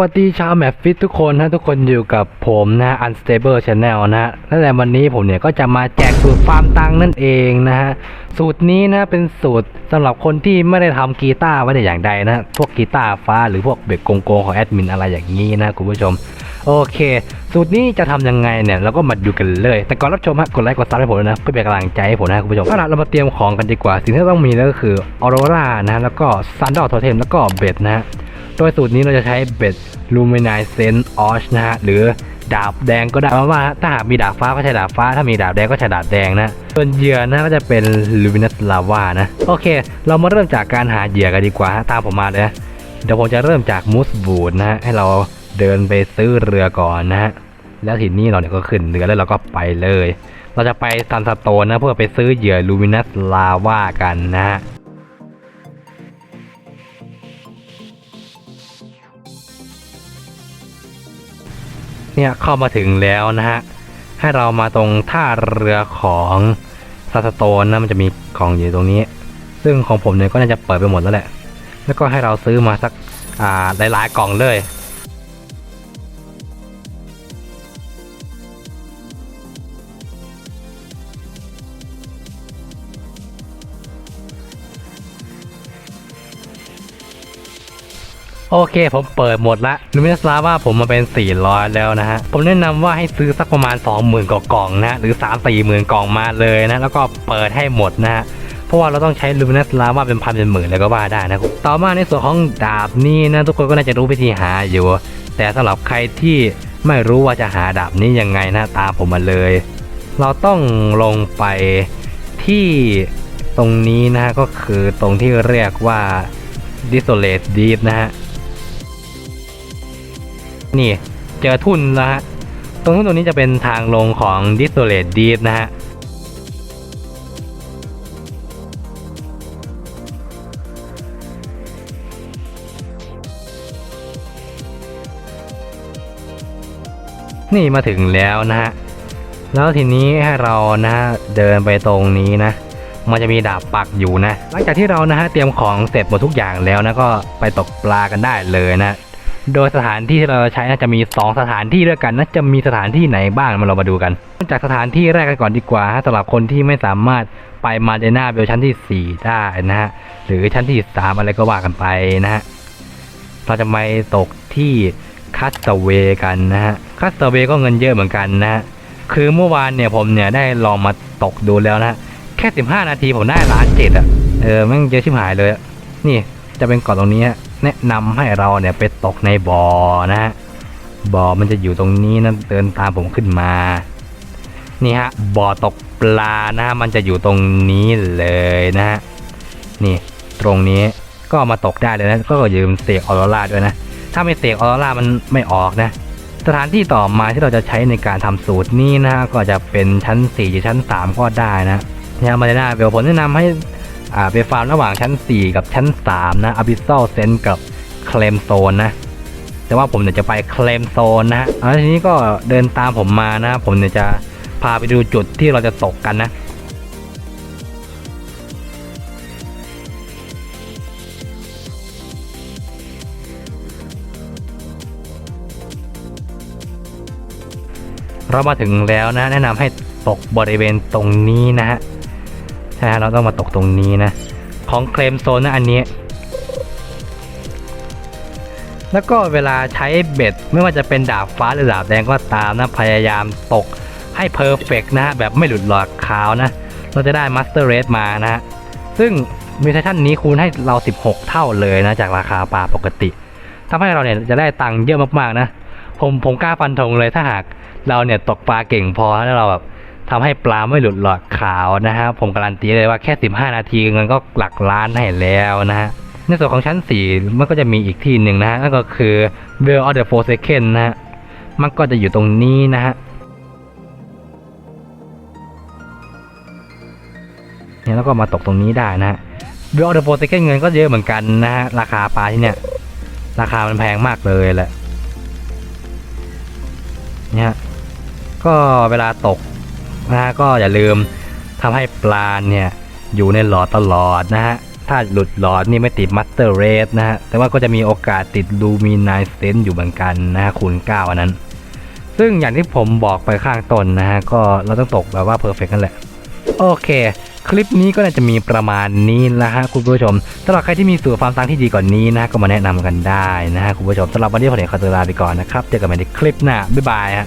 วัสดีชาวแมฟฟิตทุกคนนะทุกคนอยู่กับผมนะ Unstable Channel นะฮะและวันนี้ผมเนี่ยก็จะมาแจกสูตรฟาร์มตังค์นั่นเองนะฮะสูตรนี้นะเป็นสูตรสำหรับคนที่ไม่ได้ทำกีตาร์ไว้แต่อย่างใดนะ พวกกีตาร์ฟ้าหรือพวกเบรกโกงโกของแอดมินอะไรอย่างนี้นะคุณผู้ชม โอเค สูตรนี้จะทำยังไงเนี่ยเราก็มาดูกันเลย แต่ก่อนรับชมฮะกดไลค์กดซับให้ผมนะเพื่อเป็นกำลังใจให้ผมนะคุณผู้ชมก็เรามาเตรียมของกันดีกว่า สิ่งที่ต้องมีก็คือออโรรานะแล้วก็ซันดอลโทเทมแล้วก็เบ็ดนะ โดยสูตรนี้เราจะใช้เบ็ด Luminescent Arch นะฮะหรือดาบแดงก็ได้เพราะว่าถ้าหากมีดาบฟ้าก็ใช้ดาบฟ้า ถ้ามีดาบแดงก็ใช้ดาบแดงนะ ส่วนเหยื่อนะก็จะเป็น Luminous Lava นะ โอเค เรามาเริ่มจากการหาเหยื่อกันดีกว่า ตามผมมาเลยนะเดี๋ยวผมจะเริ่มจากมูสบูดนะฮะให้เราเดินไปซื้อเรือก่อนนะฮะแล้วทีนี้เราเนี่ยก็ขึ้นเรือแล้วเราก็ไปเลย เราจะไปซันสโตนนะเพื่อไปซื้อเหยื่อ Luminous Lava กันนะฮะ เนี่ยเข้ามาถึงแล้วนะฮะ ให้เรามาตรงท่าเรือของซาสโตนนะมันจะมีของอยู่ตรงนี้ ซึ่งของผมเนี่ยก็น่าจะเปิดไปหมดแล้วแหละ แล้วก็ให้เราซื้อมาสักอ่าหลายๆกล่องเลย โอเคผมเปิดหมดละลูมินัสลาว่าผมมาเป็น 400 แล้วนะฮะ ผมแนะนำว่าให้ซื้อสักประมาณ 20,000กว่ากล่องนะหรือ 3 4หมื่นกล่องมาเลยนะ แล้วก็เปิดให้หมดนะฮะเพราะว่าเราต้องใช้ลูมินัสลาว่าเป็นพันเป็นหมื่นเลยก็ว่าได้นะครับต่อมาในส่วนของดาบนี่นะทุกคนก็น่าจะรู้วิธีหาอยู่ แต่สำหรับใครที่ไม่รู้ว่าจะหาดาบนี้ยังไงนะตามผมมาเลย เราต้องลงไปที่ตรงนี้นะฮะก็คือตรงที่เรียกว่า Desolate Deep นะฮะ นี่เจอทุ่นแล้วฮะตรงทุ่นตรงนี้จะเป็นทางลงของ Desolate Deep นะฮะนี่มาถึงแล้วนะฮะ แล้วทีนี้ให้เรานะฮะเดินไปตรงนี้นะ มันจะมีดาบปักอยู่นะ หลังจากที่เรานะฮะเตรียมของเสร็จหมดทุกอย่างแล้วนะก็ไปตกปลากันได้เลยนะ โดยสถานที่ที่เราใช้น่าจะมี 2 สถานที่ด้วยกันนะจะมีสถานที่ไหนบ้างมาเรามาดูกันจากสถานที่แรกกันก่อนดีกว่าฮะสำหรับคนที่ไม่สามารถไปมาเดน่าเบลชั้นที่ 4 ได้นะฮะหรือชั้นที่ 3 อะไรก็ว่ากันไปนะฮะเราจะไปตกที่คัสเวกันนะฮะคัสเวก็เงินเยอะเหมือนกันนะฮะคือเมื่อวานเนี่ยผมเนี่ยได้ลองมาตกดูแล้วนะแค่ 15 นาทีผมได้ล้านเจ็ดอะเออแม่งเยอะชิบหายเลยอะนี่จะเป็นเกาะตรงนี้ฮะ แนะนำให้เราเนี่ยไปตกในบ่อนะฮะบ่อมันจะอยู่ตรงนี้นะเดินตามผมขึ้นมานี่ฮะบ่อตกปลานะฮะมันจะอยู่ตรงนี้เลยนะฮะนี่ตรงนี้ก็มาตกได้เลยนะก็อย่าลืมเสกออโรราด้วยนะ ถ้าไม่เสกออโรรามันไม่ออกนะ สถานที่ต่อมาที่เราจะใช้ในการทำสูตรนี้นะฮะก็จะเป็นชั้น4หรือชั้น 3 ก็ได้นะเนี่ยมาเลยนะเดี๋ยวผมแนะนำให้ อ่าไปฟาร์มระหว่างชั้น 4 กับชั้น 3 นะ Abyssal Sense กับ Claim Zone นะ แต่ว่าผมเนี่ยจะไป Claim Zone นะฮะแล้วทีนี้ก็เดินตามผมมานะ ผมเนี่ยจะพาไปดูจุดที่เราจะตกกันนะเรามาถึงแล้วนะ แนะนำให้ตกบริเวณตรงนี้นะฮะ ช่ฮะเราต้องมาตกตรงนี้นะ ของเคลมโซนนะอันนี้ แล้วก็เวลาใช้เบ็ดไม่ว่าจะเป็นดาบฟ้าหรือดาบแดงก็ตามนะพยายามตกให้เพอร์เฟกนะฮะแบบไม่หลุดหลอดขาวนะ เราจะได้มาสเตอร์เรสมานะฮะซึ่งมิวเทชันนี้คูณให้เรา 16 เท่าเลยนะ จากราคาปลาปกติทำให้เราเนี่ยจะได้ตังค์เยอะมากๆนะ ผมผมกล้าฟันธงเลยถ้าหากเราเนี่ยตกปลาเก่งพอแล้วเราแบบ ทำให้ปลาไม่หลุดหลอดขาวนะฮะผมการันตีเลยว่าแค่ 15 นาทีเงินก็หลักล้านให้แล้วนะฮะในส่วนของชั้น 4 มันก็จะมีอีกที่หนึ่งนะฮะนั่นก็คือ w e l l of the Forsaken นะฮะมันก็จะอยู่ตรงนี้นะฮะเนี่ยแล้วก็มาตกตรงนี้ได้นะฮะ w e l l of the Forsaken เงินก็เยอะเหมือนกันนะฮะราคาปลาที่เนี่ยราคามันแพงมากเลยแหละเนี่ยก็เวลาตก นะฮะก็อย่าลืมทำให้ปลาเนี่ยอยู่ในหลอดตลอดนะฮะถ้าหลุดหลอดนี่ไม่ติดมัตเตอร์เรสนะฮะแต่ว่าก็จะมีโอกาสติดลูมินายเซนอยู่เหมือนกันนะฮะคูณ9อันนั้น ซึ่งอย่างที่ผมบอกไปข้างต้นนะฮะก็เราต้องตกแบบว่าเพอร์เฟกกันแหละ โอเค คลิปนี้ก็น่าจะมีประมาณนี้ละฮะคุณผู้ชมสำหรับใครที่มีสูตรฟาร์มซังที่ดีกว่านนี้นะฮะก็มาแนะนำกันได้นะฮะคุณผู้ชมสำหรับวันนี้ผมเอกขอตัวลาไปก่อนนะครับเจอกันใหม่ในคลิปหน้าบ๊ายบายฮะ